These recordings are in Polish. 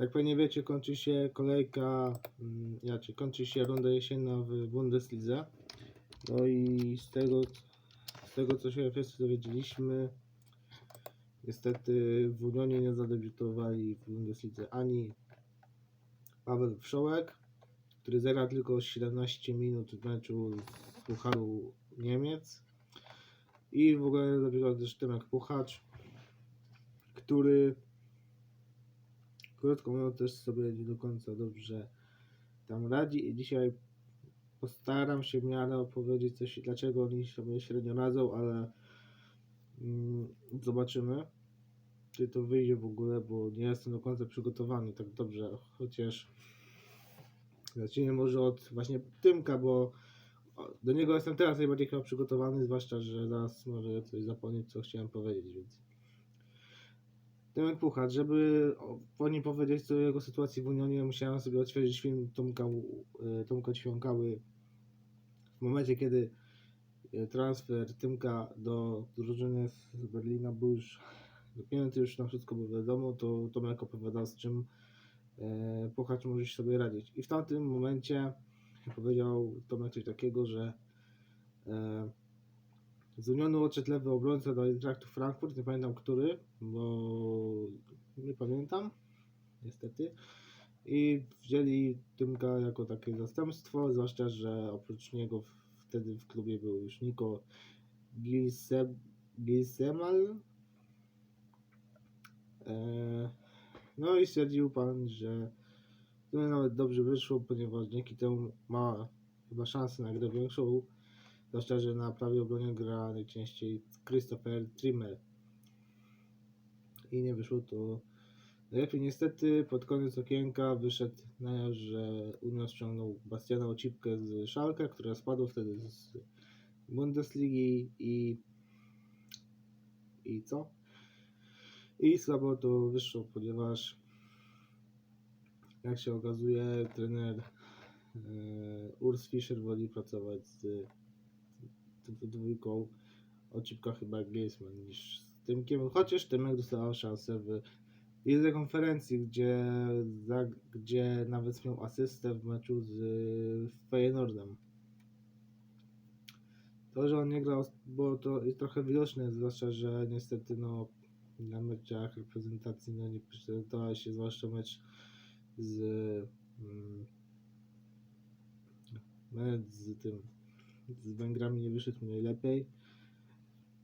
Jak pewnie wiecie, kończy się kolejka, znaczy kończy się runda jesienna w Bundeslidze. No i z tego, z tego co się wszyscy dowiedzieliśmy, niestety w Unionie nie zadebiutowali w Bundeslidze ani Paweł Wszołek, który zagra tylko 17 minut w meczu z Pucharu Niemiec. I w ogóle zabiegał też Tymek Puchacz, który krótko mówiąc też sobie nie do końca dobrze tam radzi. I dzisiaj postaram się w miarę opowiedzieć coś dlaczego oni sobie średnio radzą, ale mm, zobaczymy czy to wyjdzie w ogóle, bo nie jestem do końca przygotowany tak dobrze, chociaż zacznijmy może od właśnie Tymka, bo do niego jestem teraz najbardziej chyba przygotowany, zwłaszcza, że zaraz może coś zapomnieć, co chciałem powiedzieć, więc Tymek Puchacz, żeby po nim powiedzieć co jego sytuacji w Unionie, musiałem sobie odświeżyć film Tomka, e, Tomka Ćwiąkały w momencie, kiedy e, transfer Tymka do drużyny z Berlina był już dopięty, już na wszystko było wiadomo, to Tomek opowiadał z czym e, Puchacz może sobie radzić. I w tamtym momencie powiedział Tomek coś takiego, że z Unionu odszedł lewy obrońca do Eintrachtu Frankfurt, nie pamiętam który, bo nie pamiętam, niestety. I wzięli Tymka jako takie zastępstwo, zwłaszcza, że oprócz niego wtedy w klubie był już Niko Gilse-. E, No i stwierdził pan, że to nawet dobrze wyszło, ponieważ dzięki temu ma chyba szansę na grę większą, zwłaszcza, że na prawej obronie gra najczęściej Christopher Trimmer. I nie wyszło to najlepiej. Niestety pod koniec okienka wyszedł na jaw, że Union ściągnął Bastiana Ocipkę z Szalka, która spadła wtedy z Bundesligi i i co? I słabo to wyszło, ponieważ jak się okazuje, trener e, Urs Fischer woli pracować z tą dwójką Ocipka chyba Griezmann niż z Tymkiem, chociaż Tymek dostał szansę w lidze konferencji, gdzie, za, gdzie nawet miał asystę w meczu z Feyenoordem. To, że on nie grał, bo to jest trochę widoczne, zwłaszcza, że niestety no, na meczach reprezentacji no, nie prezentował się, zwłaszcza mecz z, mm, mecz z tym z Węgrami nie wyszedł mu najlepiej.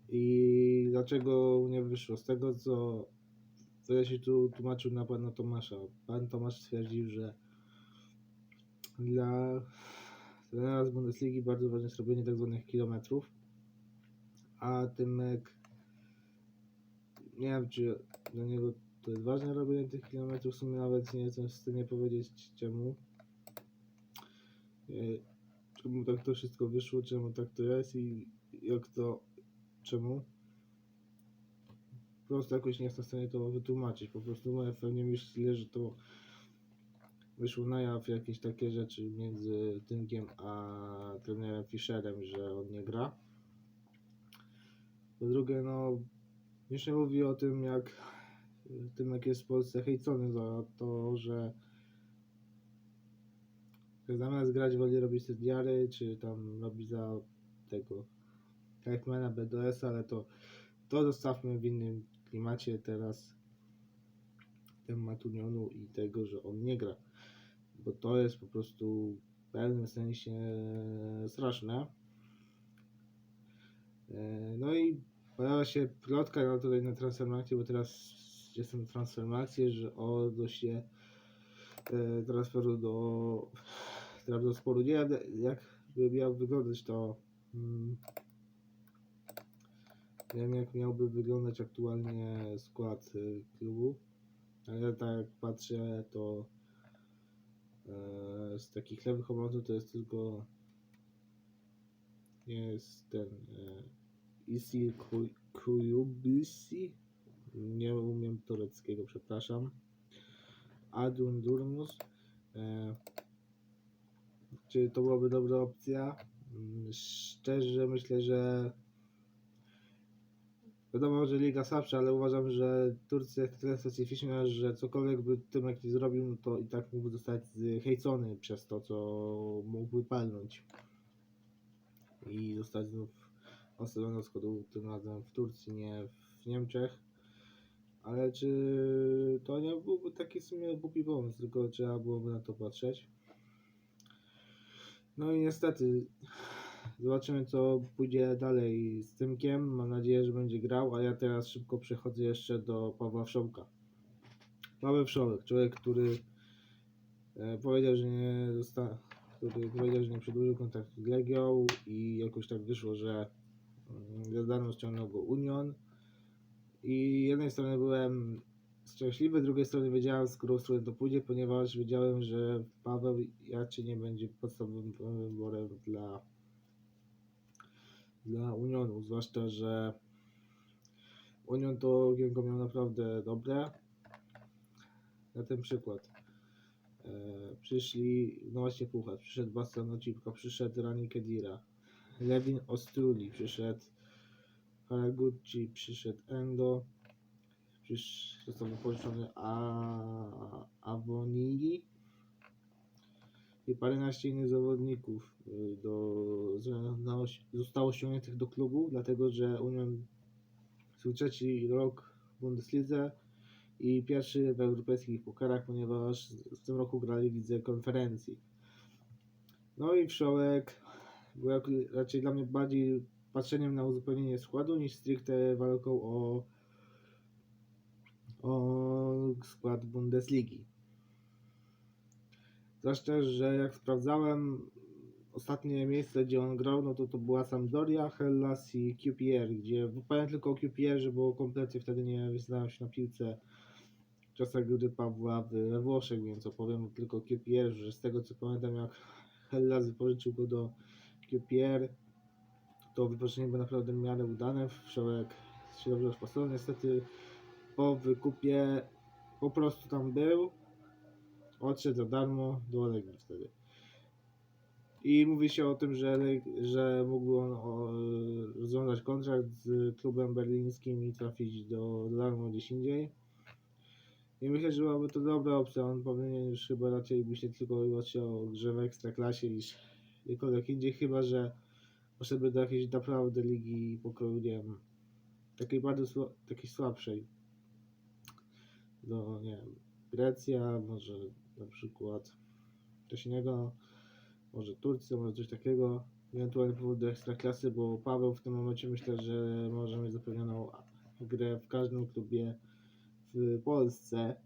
I dlaczego nie wyszło? Z tego co ja się tu tłumaczył na pana Tomasza. Pan Tomasz stwierdził, że dla trenera z Bundesligi bardzo ważne jest robienie tak zwanych kilometrów, a Tymek nie wiem czy dla niego to jest ważne robienie tych kilometrów, w sumie nawet nie jestem w stanie powiedzieć czemu. Czemu tak to wszystko wyszło, czemu tak to jest i jak to, czemu. Po prostu jakoś nie jestem w stanie to wytłumaczyć. Po prostu moje pewnie myślę, że to wyszło na jaw jakieś takie rzeczy między Tymkiem a trenerem Fischerem, że on nie gra. Po drugie, no już nie mówi o tym, jak Tymek jest w Polsce hejcony za to, że zamiast grać woli robić te diary, czy tam robi za tego Kaufmana BDS, ale to to zostawmy w innym klimacie teraz temat Unionu i tego, że on nie gra, bo to jest po prostu w pewnym sensie straszne. E, No i pojawia się plotka na tutaj na transformację, bo teraz jestem na transformację, że odnośnie e, transferu do Trabzonsporu. Nie wiem jak by miał wyglądać to mm, nie wiem jak miałby wyglądać aktualnie skład y, klubu, ale tak jak patrzę to e, z takich lewych obrońców to jest tylko jest ten e, Isi Kuyubisi nie umiem tureckiego, przepraszam Adun Durmus e, czy to byłaby dobra opcja? Mm, Szczerze myślę, że Wiadomo, że liga słabsza, ale uważam, że Turcja jest tyle specyficzna, że cokolwiek by Tymek nie zrobił, no to i tak mógłby zostać zhejcony przez to, co mógłby palnąć. I zostać znów do schodu tym razem w Turcji, nie w Niemczech. Ale czy to nie byłby taki w sumie głupi pomysł, tylko trzeba byłoby na to patrzeć. No i niestety zobaczymy co pójdzie dalej z Tymkiem. Mam nadzieję, że będzie grał, a ja teraz szybko przechodzę jeszcze do Pawła Wszołka. Paweł Wszołek, człowiek, który e, powiedział, że nie zosta- który powiedział, że nie przedłużył kontraktu z Legią i jakoś tak wyszło, że mm, za darmo ściągnął go Union. I jednej strony byłem szczęśliwy, z drugiej strony wiedziałem, z którą stronę to pójdzie, ponieważ wiedziałem, że Paweł raczej nie będzie podstawowym wyborem dla, dla Unionu, zwłaszcza, że Union to okienko miał naprawdę dobre. Na ten przykład. E, przyszli, no właśnie Puchacz, przyszedł Bastian Ocipka, przyszedł Rani Kedira, Lewin Ostruli, przyszedł Haraguchi, przyszedł Endo, przysz, został wypożyczony A- Avonigi i paręnaście innych zawodników y, do, zostało ściągniętych do klubu, dlatego że Union swój trzeci rok w Bundeslidze i pierwszy w europejskich pokarach, ponieważ w tym roku grali w lidze konferencji. No i Wszołek był raczej dla mnie bardziej patrzeniem na uzupełnienie składu niż stricte walką o, o skład Bundesligi. Zwłaszcza, że jak sprawdzałem ostatnie miejsce, gdzie on grał, no to to była Sampdoria, Hellas i QPR, gdzie powiem tylko o QPR, bo kompletnie wtedy nie wyznałem się na piłce w czasach gdy Pawła w- we Włoszech, więc opowiem tylko o QPR, że z tego co pamiętam jak Hellas wypożyczył go do QPR, to wypożyczenie było naprawdę w miarę udane, Wszołek się dobrze rozpasował, niestety po wykupie po prostu tam był, odszedł za darmo do Legii wtedy. I mówi się o tym, że, że mógł on rozwiązać kontrakt z klubem berlińskim i trafić do, darmo gdzieś indziej. I myślę, że byłaby to dobra opcja. On powinien już chyba raczej myśleć tylko i wyłącznie o grze w ekstraklasie niż gdziekolwiek indziej, chyba że poszedłby do jakiejś naprawdę ligi pokroju, nie wiem, takiej bardzo takiej słabszej. Do, nie wiem, Grecja, może na przykład coś innego, może Turcja, może coś takiego. Ewentualnie powrót do ekstraklasy, bo Paweł w tym momencie myślę, że może mieć zapewnioną grę w każdym klubie w Polsce.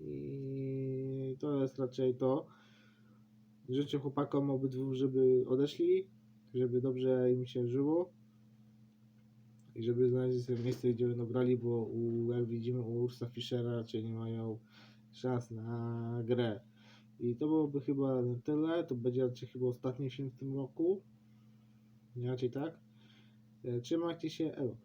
I to jest raczej to. Życzę chłopakom obydwu, żeby odeszli, żeby dobrze im się żyło i żeby znaleźli sobie miejsce, gdzie będą grali, bo u, jak widzimy u Ursa Fischera raczej nie mają szans na grę. I to byłoby chyba tyle. To będzie raczej chyba ostatni film w tym roku. Nie raczej tak. E, Trzymajcie się, elo.